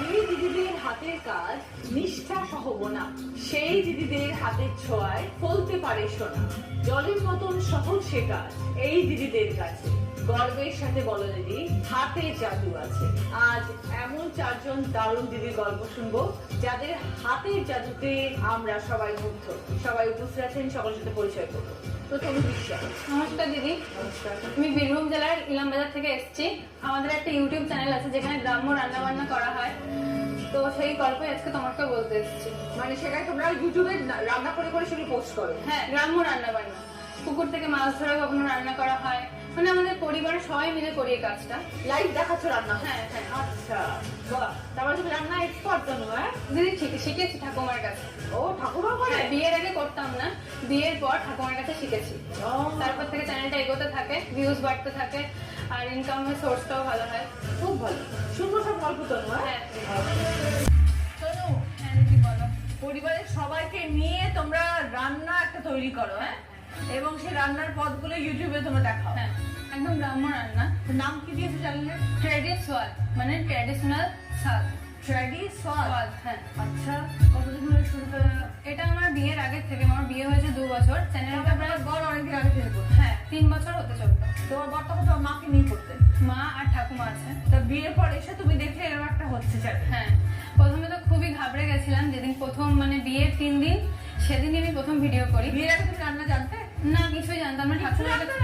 যে দিদিদের হাতের কাজ নিষ্ঠা সহ বোনা, সেই দিদিদের হাতের ছোঁয়ায় ফলতে পারে সোনা। জলের মতন সহজ সে কাজ এই দিদিদের কাছে। গর্বের সাথে বলো দিদি হাতে জাদু আছে। আজ এমন চারজন দারুণ দিদির গল্প শুনব যাদের হাতের জাদুতে আমরা সবাই মুগ্ধ। সবাই উপস্থিত আছেন সকলের সাথে পরিচয় করব। প্রথম বিশ্বাস নমস্কার দিদি। নমস্কার। আমি বীরভূম জেলার ইলামবাজার থেকে এসেছি। আমাদের একটা ইউটিউব চ্যানেল আছে যেখানে গ্রাম্য রান্না বান্না করা হয়। তো সেই গল্পই আজকে তোমাকে বলতে এসেছি। মানে সেখানে তোমরা ইউটিউবে রান্না করে করে সেগুলো পোস্ট করো? হ্যাঁ গ্রাম্য রান্না বান্না পুকুর থেকে মাছ ধরে কখনো রান্না করা হয় পরিবারের সবাই মিলে করি এই কাজটা। লাইভ দেখাচ্ছ রান্না? হ্যাঁ হ্যাঁ আচ্ছা বাহ। তারপরে তুমি রান্না এক্সপার্ট জানো হ্যাঁ? দিদি শিখেছি ঠাকুমার কাছে। ও ঠাকুমা করে? হ্যাঁ বিয়ের আগে করতাম না। বিয়ের পর ঠাকুমার কাছে শিখেছি। তারপর থেকে চ্যানেলটা এগোতে থাকে ভিউজ বাড়তে থাকে আর ইনকামের সোর্সটাও ভালো হয়। খুব ভালো। সুন্দর সব গল্প তনু হ্যাঁ? হ্যাঁ। হ্যাঁ পরিবারের সবাইকে নিয়ে তোমরা রান্না একটা তৈরি করো হ্যাঁ? এবং সেই রান্নার পদগুলো ইউটিউবে তোমরা দেখাও। হ্যাঁ। একদম গ্রাম্য রান্না তো নাম কি দিয়েছ চ্যানেলের ট্রেডিশনাল মানে ট্র্যাডিশনাল স্বাদ। ট্র্যাডি সোয়াদ হ্যাঁ। আচ্ছা কতদিন ধরে শুরু করে এটা আমার বিয়ের আগের থেকে আমার বিয়ে হয়েছে দু বছর। চ্যানেলটা প্রায় বড় অনেকদিন আগে থেকে হ্যাঁ তিন বছর হতে চলতো তোমার বর্তমানে তোমার মাকে নিয়ে করতে? মা আর ঠাকুমা আছে। তা বিয়ের পর এসে তুমি দেখলে এরকম একটা হচ্ছে চ্যানেল হ্যাঁ। প্রথমে তো খুবই ঘাবড়ে গেছিলাম যেদিন প্রথম মানে বিয়ের তিন দিন সেদিনই আমি প্রথম ভিডিও করি। বিয়ের আগে তুমি রান্না জানতে? না কিছুই জানতাম না ঠাকুমার কাছে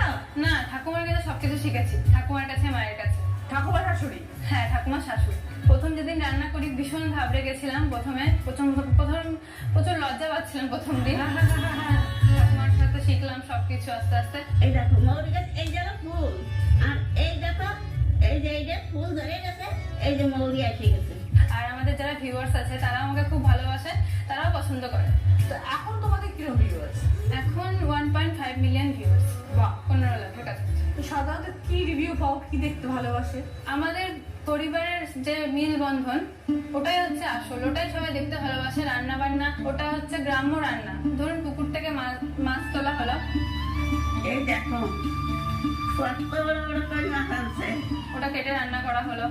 না? ঠাকুমার কাছে সবকিছু শিখেছি ঠাকুমার কাছে মায়ের কাছে। ঠাকুমা শাশুড়ি? হ্যাঁ ঠাকুমা শাশুড়ি। প্রথম যেদিন রান্না করি ভীষণ ঘাবড়ে গেছিলাম প্রথমে। প্রথম প্রথম প্রচুর লজ্জা পাচ্ছিলাম প্রথম দিন। ঠাকুমার সাথে শিখলাম সবকিছু আস্তে আস্তে। এই দেখো মৌরি গাছ এই যেন ফুল। আর এই দেখো এই যে এই যে ফুল ধরে গেছে এই যে মৌরি এসে গেছে। আর আমাদের যারা ভিউয়ার্স আছে তারা আমাকে খুব ভালোবাসে। তারাও পছন্দ করে তো এখন তোমাদের কীরকম আছে এখন one point five million viewers বাহ পনেরো লাখের কাছে তো সাধারণত কি রিভিউ পাও কি দেখতে ভালোবাসে? আমাদের পরিবারের যে মিল বন্ধন ওটাই হচ্ছে আসল। ওটাই সবাই দেখতে ভালোবাসে রান্না বান্না ওটা হচ্ছে গ্রাম্য রান্না। ধরুন পুকুর থেকে মাছ মাছ তোলা হলো। এই দেখো ওটা কেটে রান্না করা হলো।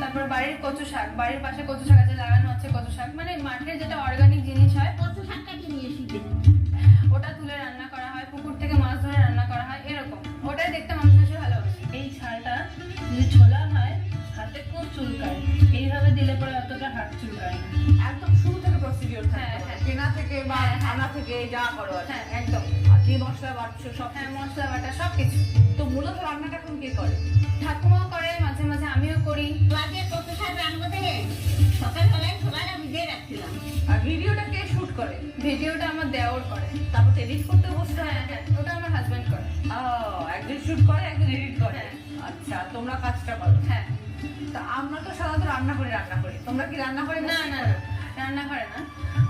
তারপর বাড়ির কচু শাক বাড়ির পাশে কচু শাক আছে লাগানো আছে কচু শাক। মানে মাঠের যেটা অর্গানিক জিনিস হয় কত শাক কাটি নিয়ে এসেছি ওটা তুলে রান্না করা হয় পুকুর থেকে মাছ ধরে রান্না করা হয় এরকম। ওটাই দেখতে দিলে পরে অতটা হাত চুলকায় না। একদম শুরু থেকে প্রসিডিওর থাকে হ্যাঁ, হ্যাঁ। কেনা থেকে বা হ্যাঁ, হ্যাঁ। আনা থেকে যা করো। হ্যাঁ একদম। আর মশলা বাড়ছো সব হ্যাঁ মশলা বাটা সব কিছু তো মূলত রান্নাটা এখন কে করে? ঠাকুমাও করে মাঝে মাঝে আমিও করি। আগে কত শাক রান্না থেকে সকালবেলায় ছোলাটা ভিজিয়ে রাখছিলাম। আর ভিডিওটা কে শুট করে? ভিডিওটা আমার দেওর করে। তারপর এডিট করতে বসতে হয় ওটা আমার হাজবেন্ড করে। আহ, একজন শুট করে একজন এডিট করে। হ্যাঁ। আচ্ছা তোমরা কাজটা করো। হ্যাঁ। তা আমরা তো সাধারণত রান্না করে রান্না করি। তোমরা কি রান্না করে না রান্না করে না।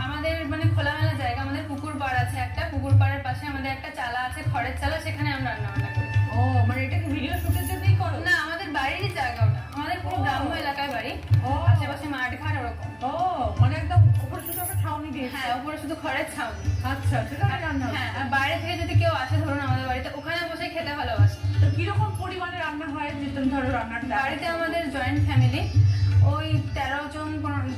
আমাদের মানে খোলামেলা জায়গা আমাদের পুকুর পাড় আছে একটা। পুকুর পাড়ের পাশে আমাদের একটা চালা আছে খড়ের চালা সেখানে আমরা রান্না বান্না করি। ও মানে এটা ভিডিও শুটের জন্যই করো? না আমাদের বাড়িরই জায়গা ওটা। আমাদের পুরো। গ্রাম্য এলাকায় বাড়ি। ও। আশেপাশে মাঠ ঘাট ওরকম। ও মানে একদম উপরে শুধু একটা ছাউনি দিয়েছে? হ্যাঁ ওপরে শুধু খড়ের ছাউনি। আচ্ছা রান্না হ্যাঁ আর বাইরে থেকে যদি কেউ আসে ধরুন আমাদের ধরো রান্নাটা বাড়িতে আমাদের জয়েন্ট ফ্যামিলি ওই তেরো জন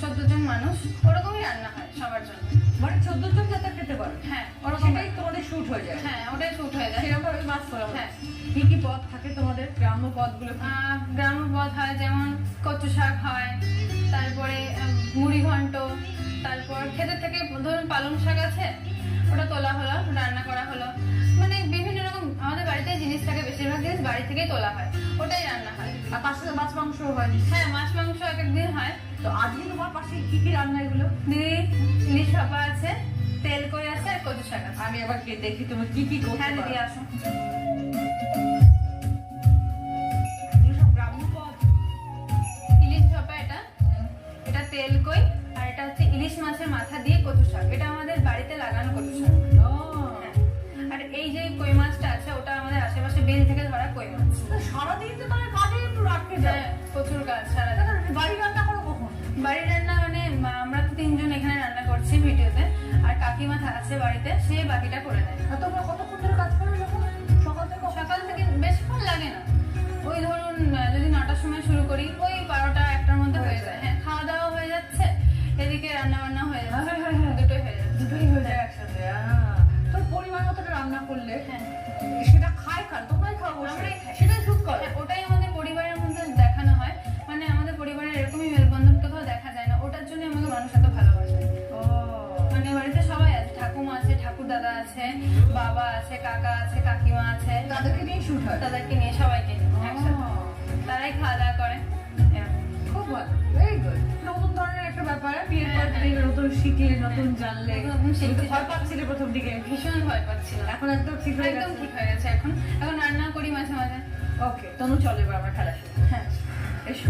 চোদ্দ জন মানুষ ওরকমই রান্না হয় সবার জন্য। মানে চোদ্দ জন যাতে খেতে পারো? হ্যাঁ ওরকম সেটাই তোমাদের শুট হয়ে যায়। হ্যাঁ ওটাই শুট হয়ে যায়। সেরকম মাছ করা হ্যাঁ। কি কি পদ থাকে তোমাদের? গ্রাম্য পদগুলো গ্রাম্য পদ হয় যেমন কচু শাক হয় তারপরে মুড়ি ঘন্ট তারপর ক্ষেতের থেকে ধরুন পালং শাক আছে ওটা তোলা হলো রান্না করা হলো। বাড়িতে জিনিস থাকে বেশিরভাগ জিনিস বাড়ি থেকেই তোলা হয়। ওটাই রান্না হয়। আর পাশে তো মাছ মাংস হয়। হ্যাঁ মাছ মাংস এক একদিন হয়। তো আজকে তোমার পাশে কি কি রান্না এগুলো? দিদি ইলিশ ভাপা আছে তেল করে আছে আর কচু শাক আমি আবার দেখি তুমি কি কি করতে হ্যাঁ দিদি আসো। প্রচুর কাজ সারা বাড়ি রান্না করো কখন? বাড়ির রান্না মানে আমরা তো তিনজন এখানে রান্না করছি ভিডিওতে। আর কাকিমা আছে বাড়িতে সে বাকিটা করে নেয় আর তোমরা কতক্ষণ ধরে কাজ করো যখন? সকাল থেকে? সকাল থেকে বেশিক্ষণ লাগে না। ওই ধরুন যদি নটার সময় শুরু করি ওই বারোটা একটার মধ্যে হয়ে যায়। হ্যাঁ খাওয়া দাওয়া হয়ে যাচ্ছে এদিকে রান্না বান্না হয়ে যাচ্ছে। হ্যাঁ, হ্যাঁ, হ্যাঁ। দুটোই হয়ে যাচ্ছে। দুটোই হয়ে যায়। একসাথে আহ, তোর পরিমাণ মতো রান্না করলে? হ্যাঁ। দাদা আছে বাবা আছে কাকা আছে কাকিমা আছে। তাদেরকে নিয়ে শুট হয়? তাদেরকে নিয়ে সবাইকে একসাথে। তারাই খাওয়া দাওয়া করে। খুব ভালো। ভেরি গুড নতুন ধরনের একটা ব্যাপার বিয়ের পর তুমি নতুন শিখলে নতুন জানলে। ভয় পাচ্ছিলে প্রথম দিকে? ভীষণ ভয় পাচ্ছিলাম। এখন একদম ঠিক হয়ে একদম গেছে? ঠিক হয়ে গেছে এখন। এখন রান্না করি মাঝে মাঝে। ওকে তনু চলে এবার আমরা খেলা শুরু। হ্যাঁ। এসো।